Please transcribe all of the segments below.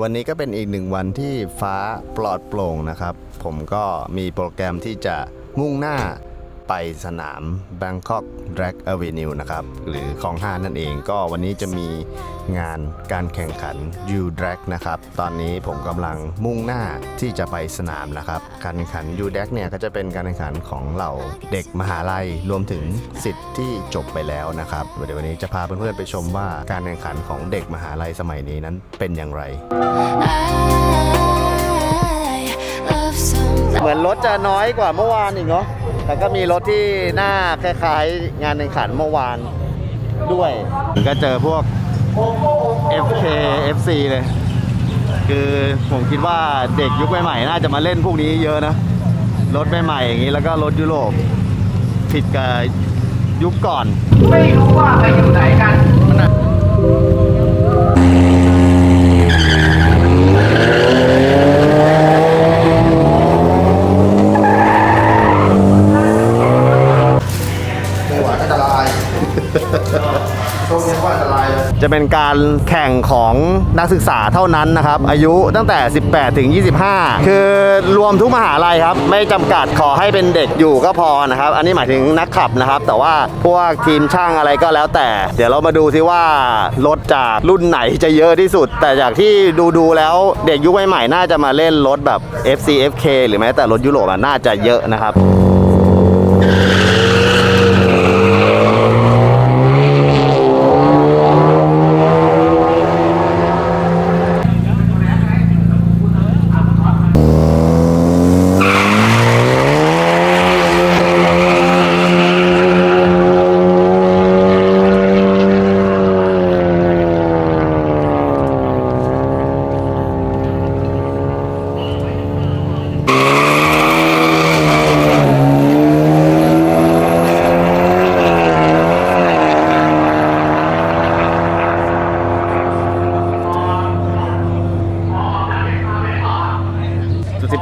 วันนี้ก็เป็นอีกหนึ่งวันที่ฟ้าปลอดโปร่งนะครับ ผมก็มีโปรแกรมที่จะมุ่งหน้า ไปสนาม Bangkok Drag Avenue นะครับ หรือของห้านั่นเองก็วันนี้จะมีงานการแข่งขัน U Drag นะครับ ตอนนี้ผมกำลังมุ่งหน้าที่จะไปสนามนะครับ การแข่งขัน U Drag เนี่ยก็จะเป็นการแข่งขันของเหล่าเด็กมหาลัยรวมถึงสิทธิ์ที่จบไปแล้วนะครับ เดี๋ยววันนี้จะพาเพื่อนๆไปชมว่าการแข่งขันของเด็กมหาลัยสมัยนี้นั้นเป็นอย่างไร I love somebody. เหมือนรถจะน้อยกว่าเมื่อวานอีกเนาะ แต่ก็มีรถที่หน้าคล้ายๆ งานแข่งขันเมื่อวานด้วย ก็เจอพวก FK FC เลย คือผมคิดว่าเด็กยุคใหม่ๆน่าจะมาเล่นพวกนี้เยอะนะ รถใหม่ๆอย่างนี้แล้วก็รถยุโรปผิดกับยุคก่อน ไม่รู้ว่าไปอยู่ไหนกัน จะเป็นการแข่งของนักศึกษาเท่านั้นนะครับ อายุตั้งแต่ 18 ถึง 25 คือรวมทุกมหาลัยครับ ไม่จำกัดขอให้เป็นเด็กอยู่ก็พอนะครับ อันนี้หมายถึงนักขับนะครับ แต่ว่าพวกทีมช่างอะไรก็แล้วแต่ เดี๋ยวเรามาดูซิว่ารถจากรุ่นไหนจะเยอะที่สุด แต่จากที่ดูดูแล้วเด็กยุคใหม่ๆน่าจะมาเล่นรถแบบ FC FK หรือแม้แต่รถยุโรปอะน่าจะเยอะนะครับ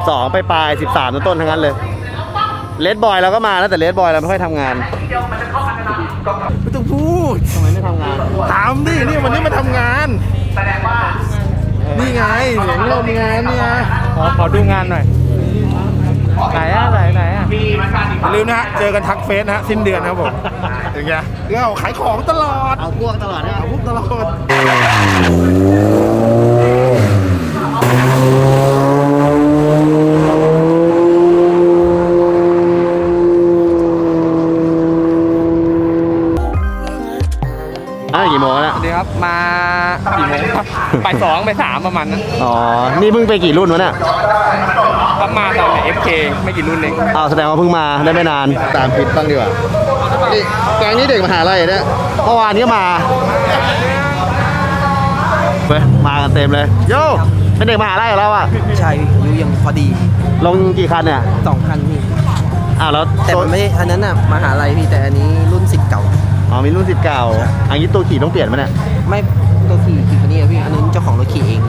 12 ไปปลายๆ13 ต้นๆทั้งนั้นเลยเลดบอยเราก็มาแล้วแต่เลดบอยเราไม่ค่อยทำงานไม่ต้องพูดทำไมไม่ทำงานถามดินี่วันนี้มาทำงานนี่ไงเห็นเรามีงานนี่ไงขอขอดูงานหน่อยไหนอะไหนไหนอะอย่าลืมนะฮะเจอกันทักเฟสนะฮะสิ้นเดือนนะครับผมอย่างเงี้ยเราขายของตลอดเอาพวกตลอดเนี่ยเอาพวกตลอด อะกี่โมงแล้วสวัสดีครับมากี่โมงครับบ่ายสองบ่ายสามประมาณนั้นอ๋อ นี่เพิ่งไปกี่รุ่นวะเนี่ยครับมาตอนไหน FK ไม่กี่รุ่นเองอ้าวแสดงว่าเพิ่งมาได้ไม่นาน ตามผิดบ้างดีกว่านี่แก๊งนี้เด็กมหาลัยเนี่ยเมื่อวานนี้ก็มาไปมากันเต็มเลยโย่เป็นเด็กมหาลัยของเราอะใช่อายุยังพอดี ลงกี่คันเนี่ยสองคันพี่อ้าวแล้วแต่มันไม่ได้อันนั้นน่ะมหาลัยพี่แต่อันนี้รุ่นสิทธิ์เก่า อ๋อมีรุ่นสิบเก่าอันนี้ตัวขี่ต้องเปลี่ยนไหมเนี่ยไม่ตัวขี่ขี่คนนี้อะพี่อันนั้นเจ้าของรถขี่เอง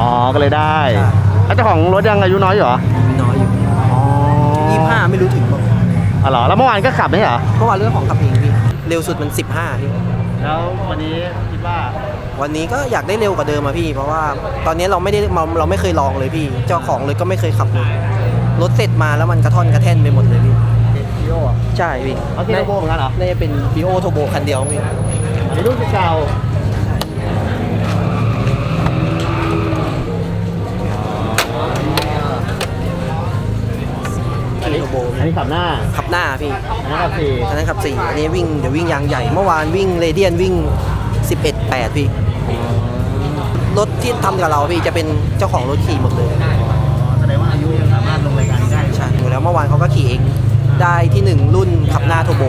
อ๋อก็เลยได้ใช่ แล้วเจ้าของรถยังอายุน้อยอยู่เหรอมีน้อยอยู่อ๋อยี่ห้าไม่รู้ถึงบอกอ๋อเหรอแล้วเมื่อวานก็ขับไหมเหรอเพราะว่าเรื่องของขับเองพี่เร็วสุดมัน 15พี่แล้ววันนี้คิดว่าวันนี้ก็อยากได้เร็วกว่าเดิมอะพี่ เพราะว่าตอนนี้เราไม่ได้เราเราไม่เคยลองเลยพี่ เจ้าของเลยก็ไม่เคยขับเลยรถเสร็จมาแล้วมันกระท่อนกระแท่นไปหมดเลยพี่ พีโอใช่พี่เอาที่โลโก้เหมือนกันเหรอน่าจะเป็น b ีโอโทโบคันเดียวพี่มีรุ่นสิบเก่าอันนี้โทโบอันนี้ขับหน้าขับหน้าพี่อันนี้ขับสี่อันนั้นขับสี่อันนี้วิ่งเดี๋ยววิ่งยางใหญ่เมื่อวานวิ่งเรเดียนวิ่ง 11 8 พี่รถที่ทำกับเราพี่จะเป็นเจ้าของรถขี่หมดเลยแสดงว่าอายุยังสามารถลงรายการนี้ได้ใช่อยู่แล้วเมื่อวานเขาก็ขี่เอง ได้ที่หนึ่งรุ่นขับหน้าโทโบ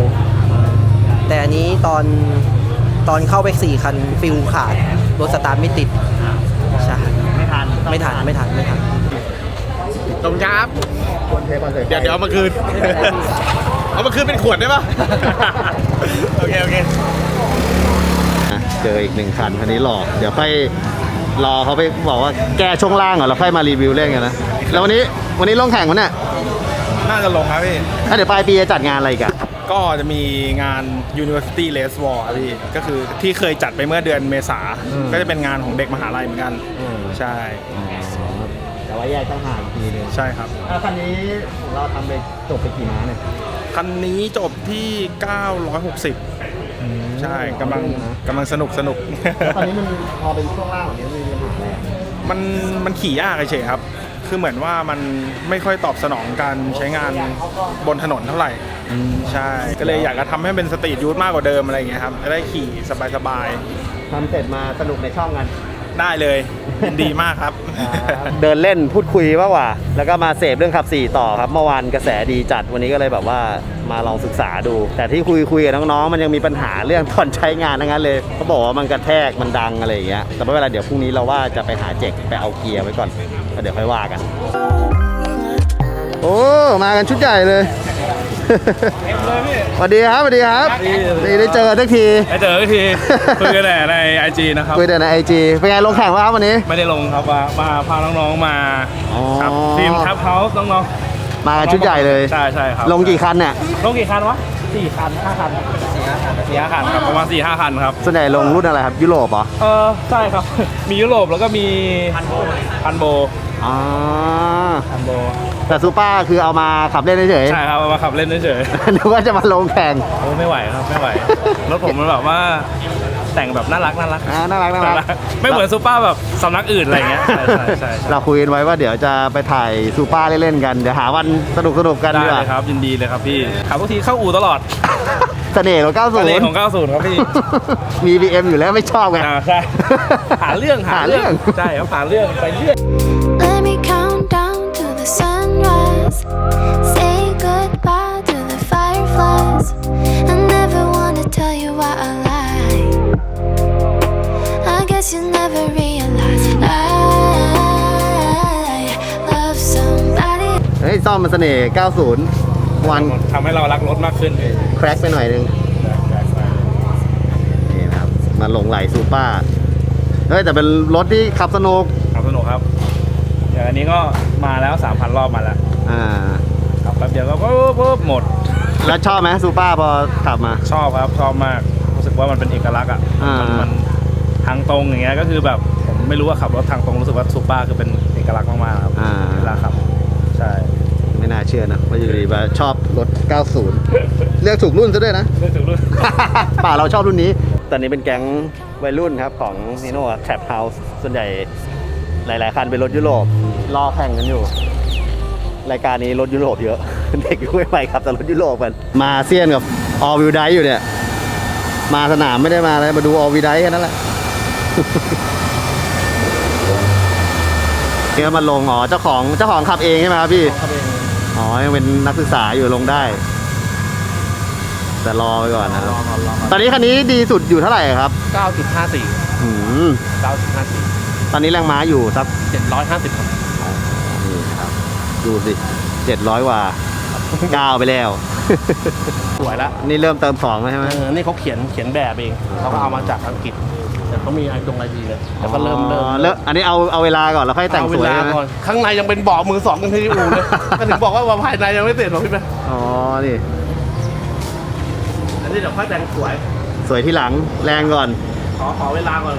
แต่อันนี้ตอนตอนเข้าไปสี่คันฟิลขาดรถสตาร์ทไม่ติดใช่ไม่ทันไม่ทันไม่ทันไม่ทันตรงครับคนเทคอนเสิร์ตเดี๋ยวเดี๋ยวเอามาคืน เอามาคืนเป็นขวดได้ปะโอเค โอเคอะเจออีกหนึ่งคันคันนี้หลอก เดี๋ยวค่อยรอเขาไปบอกว่าแก้ช่วงล่างก่อนแล้วค่อยมารีวิวเล่นกันนะ แล้ววันนี้วันนี้ลงแข่งวันเนี่ย น่าจะลงครับพี่ ถ้าเดี๋ยวปลายปีจะจัดงานอะไรอีกันปก็จะมีงาน University Race War อะพี่ ก็คือที่เคยจัดไปเมื่อเดือนเมษาอืมก็จะเป็นงานของเด็กมหาลัยเหมือนกันอืมใช่ แต่ว่าแยกตั้งห่างทีนึงใช่ครับคันนี้ของเราทำไปจบไปกี่ม้าเนี่ยคันนี้จบที่ 960 ใช่กำลังกำลังสนุกสนุกตอนนี้มันพอเป็นช่วงล่างแบบนี้มีปัญหาอะไรมันมันขี่ยากเฉยๆครับ คือเหมือนว่ามันไม่ค่อยตอบสนองการใช้งานบนถนนเท่าไหร่ใช่ก็เลยอยากจะทำให้เป็นสตรีทยูทมากกว่าเดิมอะไรอย่างเงี้ยครับจะได้ขี่สบายๆ ทำเสร็จมาสนุกในช่องกัน ได้เลยยินดีมากครับ เดินเล่นพูดคุยมากกว่า แล้วก็มาเสพเรื่องขับสี่ต่อครับ เมื่อวานกระแสดีจัดวันนี้ก็เลยแบบว่ามาลองศึกษาดู แต่ที่คุยคุยกับน้องๆมันยังมีปัญหาเรื่องตอนใช้งานทั้งนั้นเลยเขาบอกว่ามันกระแทกมันดังอะไรอย่างเงี้ยแต่ไม่เป็นไรเดี๋ยวพรุ่งนี้เราว่าจะไปหาเจ็กไปเอาเกียร์ไว้ก่อนแล้วเดี๋ยวค่อยว่ากัน โอ้มากันชุดใหญ่เลย สวัสดีครับสวัสดีครับนี่ได้เจอทักทีได้เจอทีคุยกันแต่ในไอจีนะครับคุยแต่ในไอจีเป็นไงลงแข่งวะครับวันนี้ ไม่ได้ลงครับว่ามาพาน้องๆมาอ๋อครับทีมทับเฮาส์น้องมากันชุดใหญ่เลยใช่ใช่ครับลงกี่คันเนี่ยลงกี่คันวะสี่คันห้าคัน สี่ห้าคันสี่ห้าคันครับประมาณสี่ห้าคันครับ ส่วนใหญ่ลงรุ่นอะไรครับ ยุโรปเหรอเออใช่ครับ มียุโรปแล้วก็มีพันโบพันโบอ๋อพันโบแต่ซูเปอร์คือเอามาขับเล่นเฉยใช่ครับเอามาขับเล่นเฉยๆนึกว่าจะมาลงแข่งๆโอ้ไม่ไหวครับไม่ไหวรถผมมันแบบว่า แต่งแบบน่ารักน่ารักอ่าน่ารักน่ารัก ไม่เหมือนซูเปอร์แบบสำนักอื่นอะไรอย่างเงี้ยใช่ใช่ใช่ใช่เราคุยกันไว้ว่าเดี๋ยวจะไปถ่ายซูเปอร์เล่นๆกัน เดี๋ยวหาวันสนุกสนุกๆกันได้ดีกเลว่ายครับ ยินดีเลยครับพี่ขับทุกทีเข้าอู่ตลอดเสน่ห์ของทะเลของ90 90 ครับพี่ มี BM อยู่แล้วไม่ชอบไงอ่าใช่หาเรื่องหาเรื่อง หาเรื่อง ใช่ครับหาเรื่อง ไปเรื่อย Let me count down to the sunrise. เฮ้ยซ่อมมันเสน่ห์ 90 วันทำให้เรารักรถมากขึ้นแครกไปหน่อยนึงนี่นะครับ มาลงไหลซูเปอร์เฮ้ย แต่เป็นรถที่ขับสนุกขับสนุกครับ อย่างอันนี้ก็มาแล้ว 3,000 รอบมาแล้ว อ่าขับแป๊บเดียวก็ปุ๊บปุ๊บหมด แล้วชอบไหมซูเปอร์พอขับมา ชอบครับ ชอบมาก รู้สึกว่ามันเป็นเอกลักษณ์อะอ่ามัมัน ทางตรงอย่างเงี้ยก็คือแบบผมไม่รู้ว่าขับรถทางตรงรู้สึกว่าซูเปอร์คือเป็นเอกลักษณ์มากๆครับอ่า เวลาขับใช่ไม่น่าเชื่อนะว่าอยู่ดีมาชอบรถ 90 เลือกถูกรุ่นซะด้วยนะ เรื่องถึงรุ่น ป่าเราชอบรุ่นนี้ ตอนนี้เป็นแก๊งวัยรุ่นครับ ของนีโน่แคปเฮาส์ส่วนใหญ่หลาย ๆ คันเป็นรถยุโรปรอแข่งกันอยู่ รายการนี้รถยุโรปเยอะ เด็กยุ้ยไปครับแต่รถยุโรปกัน มาเซียนกับออวิวไดอยู่เนี่ย มาสนามไม่ได้มาอะไรมาดูออวิวไดแค่นั้นแหละ เนี่ยมันลงอ๋อเจ้าของเจ้าของขับเองใช่ไหมครับพี่อ๋อยังเป็นนักศึกษาอยู่ลงได้ แต่รอไปก่อนนะครับตอนนี้คันนี้ดีสุดอยู่เท่าไหร่ครับ9.54อืม9.54ตอนนี้แรงม้าอยู่สัก750ครับนี่ครับ ดูสิเจ็ดร้อยกว่าก้าวไปแล้ว สวยละนี่เริ่มเติมสองแล้วใช่ไหมเออนี่เขาเขียนเขียนแบบเองเขาก็เอามาจากอังกฤษ แต่เขามีไอดงไอดีเลยแต่ก็เริ่มเริ่ม อ๋อเริ่มอันนี้เอาเอาเวลาก่อนแล้วค่อยแต่งเอาสเววยลาใช่ไหมก่อนข้างในยังเป็นเบาะมือสองกันที่อู่เลย ก็ถึงบอกว่าว่าภายในยังไม่เสร็จหรอกพี่แม่อ๋อนี่อันนี้เดี๋ยวค่อยแต่งสวย สวยที่หลังแรงก่อน ขอขอเวลาก่อน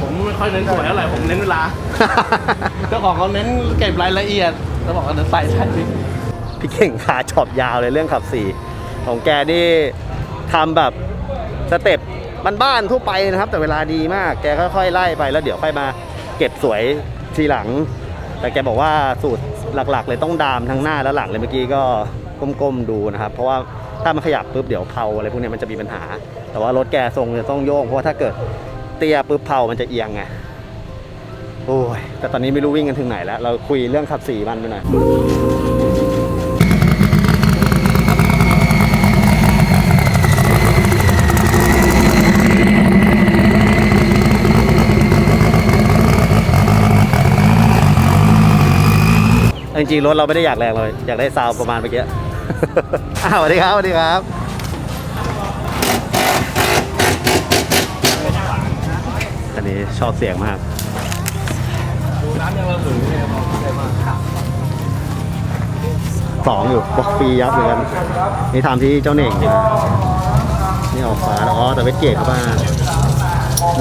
ผมไม่ค่อยเน้นสวยเท่าไหร่ผมเน้นเวลา เจ้าของเขาเน้นเก็บรายละเอียดแล้วบอกว่าเดี๋ยวใส่ใส่พี่พี่เก่งขาชอบยาวเลยเรื่องขับสี่ของแกนี่ทำแบบสเต็ป บ้านๆทั่วไปนะครับ แต่เวลาดีมาก แกค่อยๆไล่ไปแล้วเดี๋ยวค่อยมาเก็บสวยทีหลัง แต่แกบอกว่าสูตรหลักๆ เลยต้องดามทั้งหน้าและหลังเลยเมื่อกี้ก็ก้มๆดูนะครับ เพราะว่าถ้ามันขยับปุ๊บเดี๋ยวเพาอะไรพวกนี้มันจะมีปัญหา แต่ว่ารถแกทรงจะต้องโยงเพราะว่าถ้าเกิดเตี้ยปุ๊บเพามันจะเอียงไงโอ้ยแต่ตอนนี้ไม่รู้วิ่งกันถึงไหนแล้ว เราคุยเรื่องขับสี่มันไปหน่อย จริงๆรถเราไม่ได้อยากแรงเลย อยากได้ซาวประมาณเมื่อกี้ อ้าวสวัสดีครับสวัสดีครับ อันนี้ชอบเสียงมากน้ำยังระเหยเลยมองอยู่บอกฟรียับเหมือนกันนี่ทำที่เจ้าเน่งนะนี่ออกฟ้าอ๋อแต่เวทเกตเข้ามา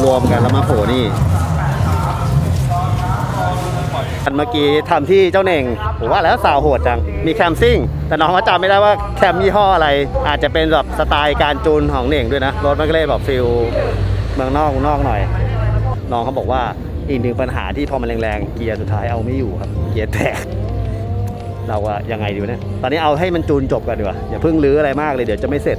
รวมกันแล้วมาโผล่นี่ อันเมื่อกี้ทำที่เจ้าเน่งผมว่าแล้วสาวโหดจัง มีแคมซิ่ง แต่น้องก็จำไม่ได้ว่าแคมยี่ห้ออะไร อาจจะเป็นแบบสไตล์การจูนของเน่งด้วยนะ รถมันก็เลยแบบฟิลเมืองนอกนอกหน่อย น้องเขาบอกว่าอีกหนึ่งปัญหาที่พอมันแรงๆ เกียร์สุดท้ายเอาไม่อยู่ครับ เกียร์แตก เราอะยังไงดีวะเนี่ย ตอนนี้เอาให้มันจูนจบก่อนดีกว่า อย่าเพิ่งรื้ออะไรมากเลยเดี๋ยวจะไม่เสร็จ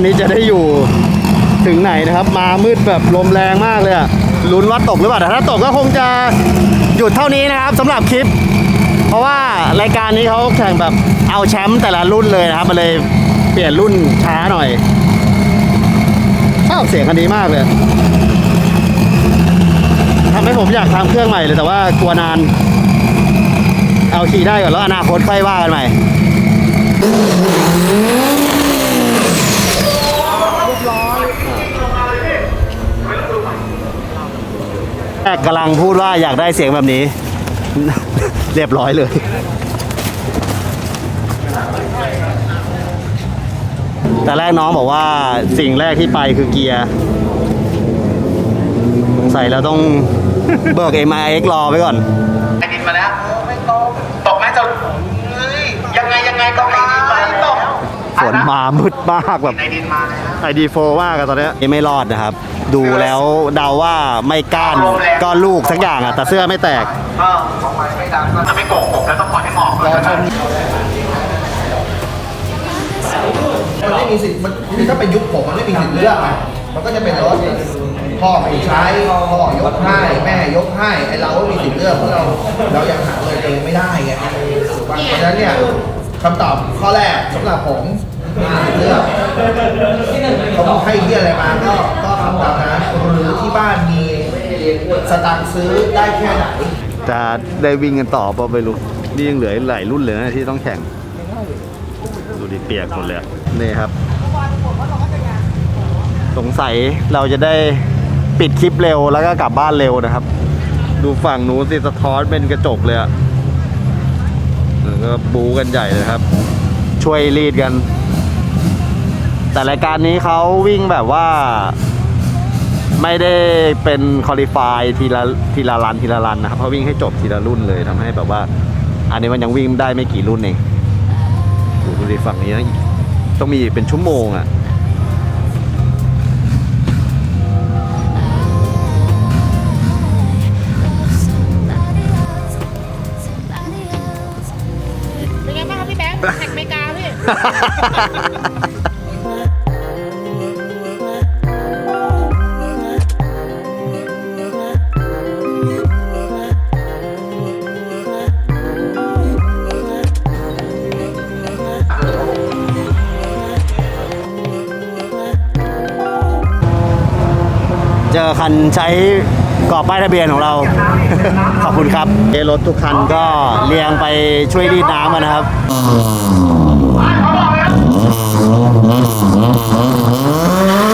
วันนี้จะได้อยู่ถึงไหนนะครับ มามืดแบบลมแรงมากเลยอะลุ้นว่าตกหรือเปล่าแต่ถ้าตกก็คงจะหยุดเท่านี้นะครับสำหรับคลิป เพราะว่ารายการนี้เขาแข่งแบบเอาแชมป์แต่ละรุ่นเลยนะครับมันเลยเปลี่ยนรุ่นช้าหน่อยชอบเสียงคันนี้มากเลยทำให้ผมอยากทำเครื่องใหม่เลยแต่ว่ากลัวนาน เอาขี่ได้ก่อนแล้วอนาคตค่อยว่ากันใหม่ กกำลังพูดว่าอยากได้เสียงแบบนี้ เรียบร้อยเลย แต่แรกน้องบอกว่าสิ่งแรกที่ไปคือเกียร์ ใส่แล้วต้องเบิก m i x รอไว้ก่อไอ้ดินมาแล้ว ไม่ตก ตกไหมจะเฮ้ย ยังไงยังไงก็ไอ้ดินมาตก ฝน มามืดมากแบบไอดีโฟมากอะตอนเนี้ยยังไม่รอดนะครับ ดูแล้วเดาว่าไม่ก้านก้อนลูกสักอย่างอะแต่เสื้อไม่แตกเออของมันไม่ดังจะไม่โกงผมแล้วต้องปล่อยให้หมอกรอชมมันไม่มีสิทธิ์มันคือถ้าเป็นยุคผมมันไม่มีสิทธิ์เลือกไงมันก็จะเป็นรถพ่อไม่ใช้พ่อยกให้แม่ยกให้ไอเราก็มีสิทธิ์เลือกเพราะเราเรายังหาเงินเองไม่ได้ไงเพราะฉะนั้นเนี่ยคำตอบข้อแรกสำหรับผม มีสิทธิ์เลือกเขาให้ที่อะไรมาก็ก็ทำตามนั้นหรือที่บ้านมีสตางค์ซื้อได้แค่ไหนจะได้วิ่งกันต่อเปล่าไม่รู้นี่ยังเหลือหลายรุ่นเลยนะที่ต้องแข่ง ดูดิเปียกหมดเลยอะนี่ครับ สงสัยเราจะได้ปิดคลิปเร็วแล้วก็กลับบ้านเร็วนะครับ ดูฝั่งนู้นสิสะท้อนเป็นกระจกเลยอะแล้วก็บูกันใหญ่เลยครับ ช่วยรีดกัน แต่รายการนี้เขาวิ่งแบบว่า ไม่ได้เป็นคอลิฟายทีละทีละรันทีละรันนะครับเขาวิ่งให้จบทีละรุ่นเลยทำให้แบบว่า อันนี้มันยังวิ่งได้ไม่กี่รุ่นเองโอ้โหดูดิฝั่งนี้นะอีกต้องมีเป็นชั่วโมงอะ่ะ Somebody else, somebody else. เป็นไงบ้างครับพี่แบงค์แท็กเมกาพี่ อคันใช้กรอบป้ายทะเบียนของเรา ขอบคุณครับเอรถทุกคันก็เรียงไปช่วยรีดน้ำกันนะครับข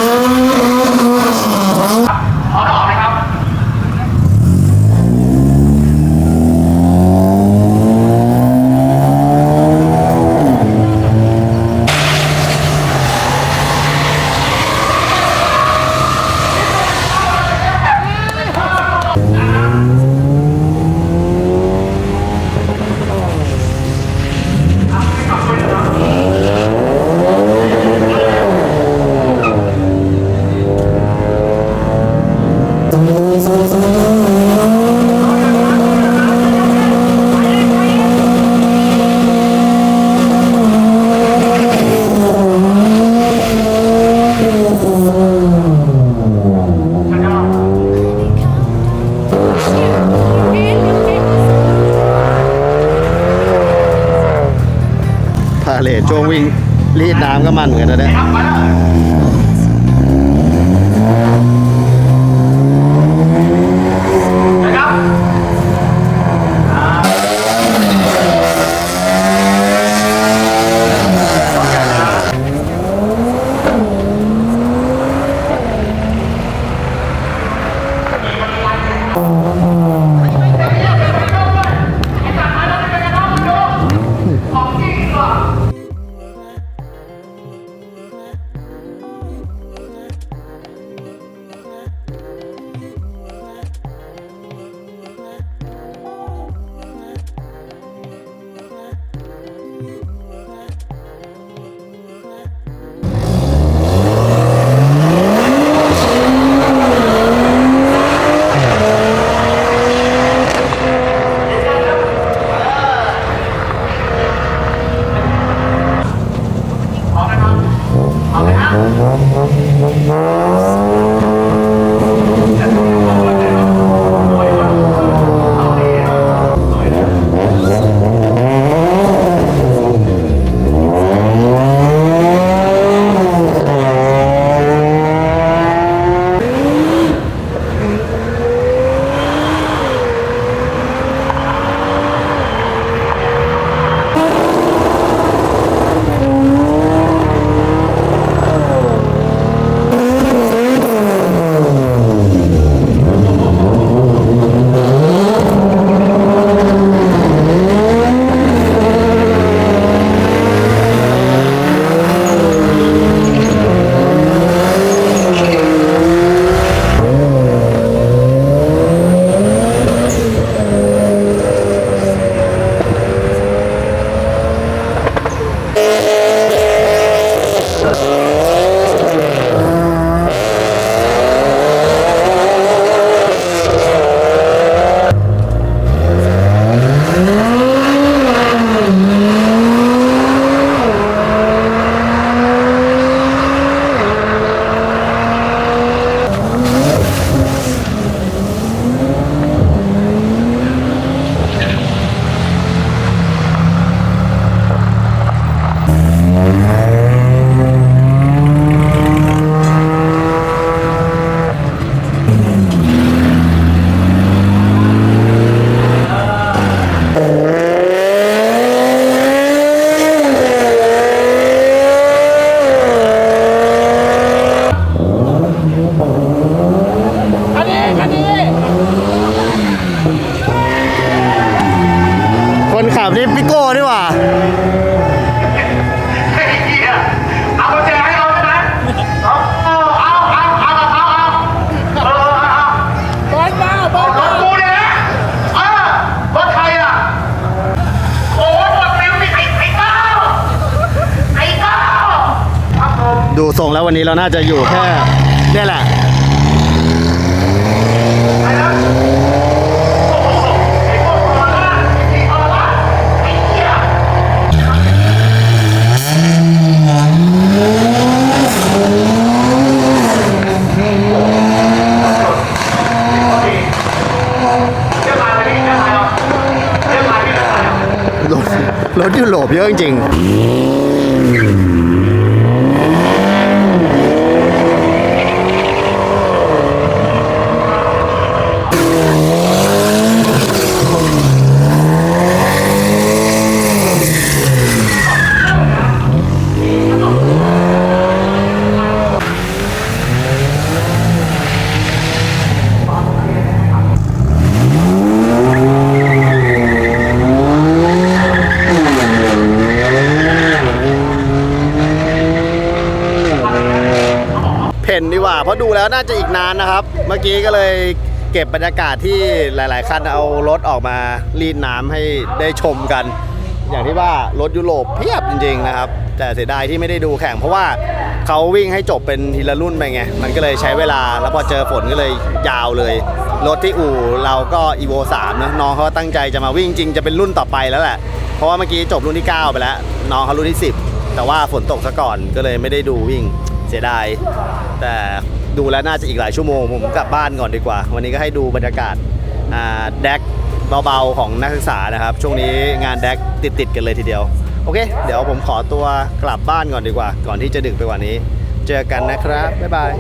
ส่งแล้ววันนี้เราน่าจะอยู่แค่นี่แหละรถยุโรปเยอะจริง เรียกมาเลยพี่เรียกมาเหรอเรียกมาพี่เรียกมาเหรอ รถรถยุโรปเยอะจริงๆ เพราะดูแล้วน่าจะอีกนานนะครับ เมื่อกี้ก็เลยเก็บบรรยากาศที่หลาย ๆ คันเอารถออกมารีดน้ำให้ได้ชมกัน อย่างที่ว่ารถยุโรปเพียบจริง ๆ นะครับ แต่เสียดายที่ไม่ได้ดูแข่งเพราะว่าเขาวิ่งให้จบเป็นทีละรุ่นไปไง มันก็เลยใช้เวลาแล้วพอเจอฝนก็เลยยาวเลย รถที่อู่เราก็ evo 3นะน้องเขาตั้งใจจะมาวิ่งจริงจะเป็นรุ่นต่อไปแล้วแหละ เพราะว่าเมื่อกี้จบรุ่นที่ 9 ไปแล้ว น้องเขารุ่นที่ 10 แต่ว่าฝนตกซะก่อนก็เลยไม่ได้ดูวิ่ง เสียดาย แต่ดูแล้วน่าจะอีกหลายชั่วโมง ผมกลับบ้านก่อนดีกว่า วันนี้ก็ให้ดูบรรยากาศอ่าแดกเบาๆของนักศึกษานะครับ ช่วงนี้งานแดกติดๆกันเลยทีเดียว โอเค เดี๋ยวผมขอตัวกลับบ้านก่อนดีกว่า ก่อนที่จะดึกไปกว่านี้ เจอกันนะครับ บ๊ายบาย